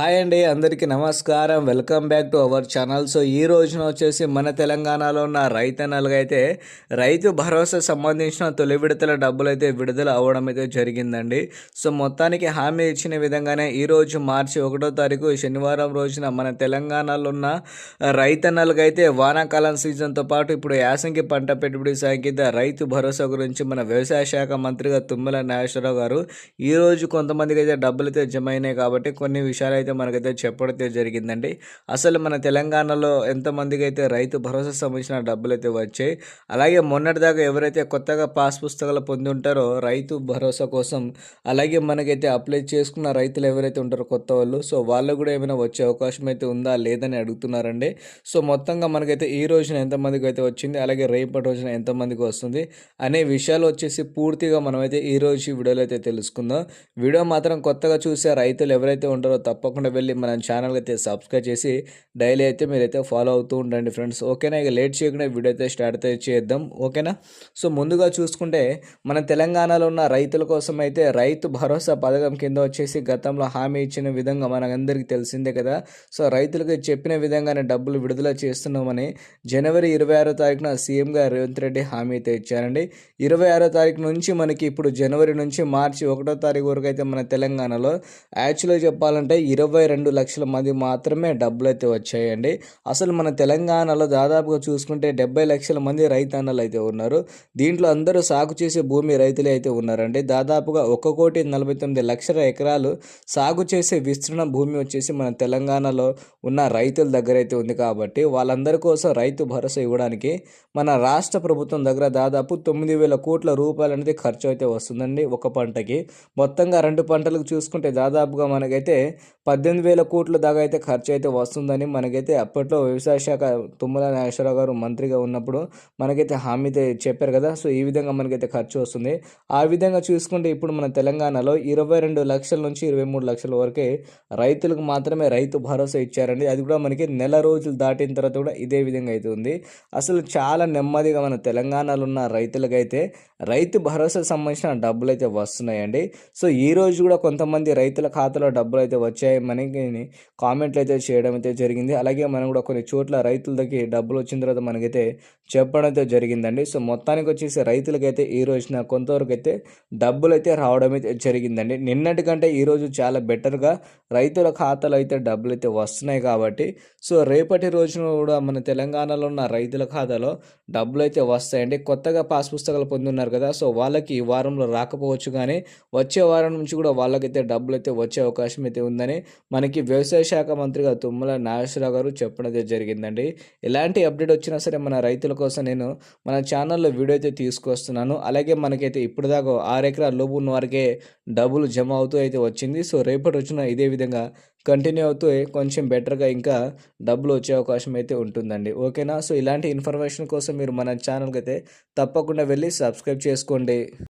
Hi అండి అందరికీ నమస్కారం. Welcome back to our channel. So ఈ రోజున వచ్చేసి మన తెలంగాణలో ఉన్న రైతన్నలుగా అయితే రైతు భరోసా సంబంధించిన తొలి విడతల డబ్బులు అయితే విడుదల అవ్వడం అయితే జరిగిందండి. సో మొత్తానికి హామీ ఇచ్చిన విధంగానే ఈ రోజు మార్చి ఒకటో తారీఖు శనివారం రోజున మన తెలంగాణలో ఉన్న రైతన్నలుగా అయితే వానాకాలం సీజన్తో పాటు ఇప్పుడు యాసంగి పంట పెట్టుబడి సాగిత రైతు భరోసా గురించి మన వ్యవసాయ శాఖ మంత్రిగా తుమ్మల నాగేశ్వరరావు గారు ఈ రోజు కొంతమందికి అయితే డబ్బులు అయితే జమ అయినాయి కాబట్టి కొన్ని విషయాలు అయితే అయితే మనకైతే చెప్పడైతే జరిగిందండి. అసలు మన తెలంగాణలో ఎంతమందికి అయితే రైతు భరోసా సంబంధించిన డబ్బులు అయితే వచ్చాయి అలాగే మొన్నటిదాకా ఎవరైతే కొత్తగా పాస్ పుస్తకాలు పొంది ఉంటారో రైతు భరోసా కోసం అలాగే మనకైతే అప్లై చేసుకున్న రైతులు ఎవరైతే ఉంటారో కొత్త వాళ్ళు సో వాళ్ళు కూడా ఏమైనా వచ్చే అవకాశం అయితే ఉందా లేదని అడుగుతున్నారండి. సో మొత్తంగా మనకైతే ఈ రోజున ఎంతమందికి అయితే వచ్చింది అలాగే రేపటి రోజున ఎంతమందికి వస్తుంది అనే విషయాలు వచ్చేసి పూర్తిగా మనమైతే ఈ రోజు వీడియోలో అయితే తెలుసుకుందాం. వీడియో మాత్రం కొత్తగా చూసే రైతులు ఎవరైతే ఉంటారో తప్ప తప్పకుండా వెళ్ళి మన ఛానల్ అయితే సబ్స్క్రైబ్ చేసి డైలీ అయితే మీరైతే ఫాలో అవుతూ ఉండండి ఫ్రెండ్స్ ఓకేనా? ఇక లేట్ చేయకుండా వీడియో అయితే స్టార్ట్ అయితే చేద్దాం. ఓకేనా? సో ముందుగా చూసుకుంటే మన తెలంగాణలో ఉన్న రైతుల కోసం అయితే రైతు భరోసా పథకం కింద వచ్చేసి గతంలో హామీ ఇచ్చిన విధంగా మనందరికీ తెలిసిందే కదా. సో రైతులకు చెప్పిన విధంగానే డబ్బులు విడుదల చేస్తున్నామని జనవరి ఇరవై ఆరో తారీఖున సీఎంగా రేవంత్ రెడ్డి హామీ అయితే ఇచ్చారండి. ఇరవై ఆరో తారీఖు నుంచి మనకి ఇప్పుడు జనవరి నుంచి మార్చి ఒకటో తారీఖు వరకు అయితే మన తెలంగాణలో యాక్చువల్గా చెప్పాలంటే ఇరవై రెండు లక్షల మంది మాత్రమే డబ్బులు అయితే వచ్చాయండి. అసలు మన తెలంగాణలో దాదాపుగా చూసుకుంటే డెబ్బై లక్షల మంది రైతన్నలు అయితే ఉన్నారు. దీంట్లో అందరూ సాగు చేసే భూమి రైతులే అయితే ఉన్నారండి. దాదాపుగా ఒక కోటి నలభై తొమ్మిది లక్షల ఎకరాలు సాగు చేసే విస్తృణ భూమి వచ్చేసి మన తెలంగాణలో ఉన్న రైతుల దగ్గర అయితే ఉంది కాబట్టి వాళ్ళందరి కోసం రైతు భరోసా ఇవ్వడానికి మన రాష్ట్ర ప్రభుత్వం దగ్గర దాదాపు తొమ్మిది వేల కోట్ల రూపాయలు అనేది ఖర్చు అయితే వస్తుందండి ఒక పంటకి. మొత్తంగా రెండు పంటలకు చూసుకుంటే దాదాపుగా మనకైతే పద్దెనిమిది వేల కోట్ల దాకా అయితే ఖర్చు అయితే వస్తుందని మనకైతే అప్పట్లో వ్యవసాయ శాఖ తుమ్మల నాగేశ్వరరావు గారు మంత్రిగా ఉన్నప్పుడు మనకైతే హామీ అయితే చెప్పారు కదా. సో ఈ విధంగా మనకైతే ఖర్చు వస్తుంది. ఆ విధంగా చూసుకుంటే ఇప్పుడు మన తెలంగాణలో ఇరవై రెండు లక్షల నుంచి ఇరవై మూడు లక్షల వరకే రైతులకు మాత్రమే రైతు భరోసా ఇచ్చారండి. అది కూడా మనకి నెల రోజులు దాటిన తర్వాత కూడా ఇదే విధంగా అయితే ఉంది. అసలు చాలా నెమ్మదిగా మన తెలంగాణలో ఉన్న రైతులకైతే రైతు భరోసా సంబంధించిన డబ్బులు అయితే వస్తున్నాయండి. సో ఈ రోజు కూడా కొంతమంది రైతుల ఖాతాలో డబ్బులు అయితే వచ్చాయి. మనకి కామెంట్లు అయితే చేయడం అయితే జరిగింది. అలాగే మనం కూడా కొన్ని చోట్ల రైతుల దగ్గర డబ్బులు వచ్చిన తర్వాత మనకైతే చెప్పడం అయితే జరిగిందండి. సో మొత్తానికి వచ్చేసి రైతులకైతే ఈ రోజున కొంతవరకు అయితే డబ్బులు అయితే రావడం అయితే జరిగిందండి. నిన్నటి కంటే ఈరోజు చాలా బెటర్గా రైతుల ఖాతాలో అయితే డబ్బులు అయితే వస్తున్నాయి కాబట్టి సో రేపటి రోజున కూడా మన తెలంగాణలో ఉన్న రైతుల ఖాతాలో డబ్బులు అయితే వస్తాయండి. కొత్తగా పాస్ పుస్తకాలు పొందున్నారు కదా సో వాళ్ళకి ఈ వారంలో రాకపోవచ్చు కానీ వచ్చే వారం నుంచి కూడా వాళ్ళకైతే డబ్బులు అయితే వచ్చే అవకాశం అయితే ఉందని మనకి వ్యవసాయ శాఖ మంత్రిగా తుమ్మల నాగేశ్వరరావు గారు చెప్పడం అయితే జరిగిందండి. ఎలాంటి అప్డేట్ వచ్చినా సరే మన రైతుల కోసం నేను మన ఛానల్లో వీడియో అయితే తీసుకొస్తున్నాను. అలాగే మనకైతే ఇప్పుడు దాకా ఆరు ఎకరాల లోపు ఉన్న వారికే డబ్బులు జమ అవుతూ అయితే వచ్చింది. సో రేపటి వచ్చిన ఇదే విధంగా కంటిన్యూ అవుతూ కొంచెం బెటర్గా ఇంకా డబ్బులు వచ్చే అవకాశం అయితే ఉంటుందండి. ఓకేనా? సో ఇలాంటి ఇన్ఫర్మేషన్ కోసం మీరు మన ఛానల్కి అయితే తప్పకుండా వెళ్ళి సబ్స్క్రైబ్ చేసుకోండి.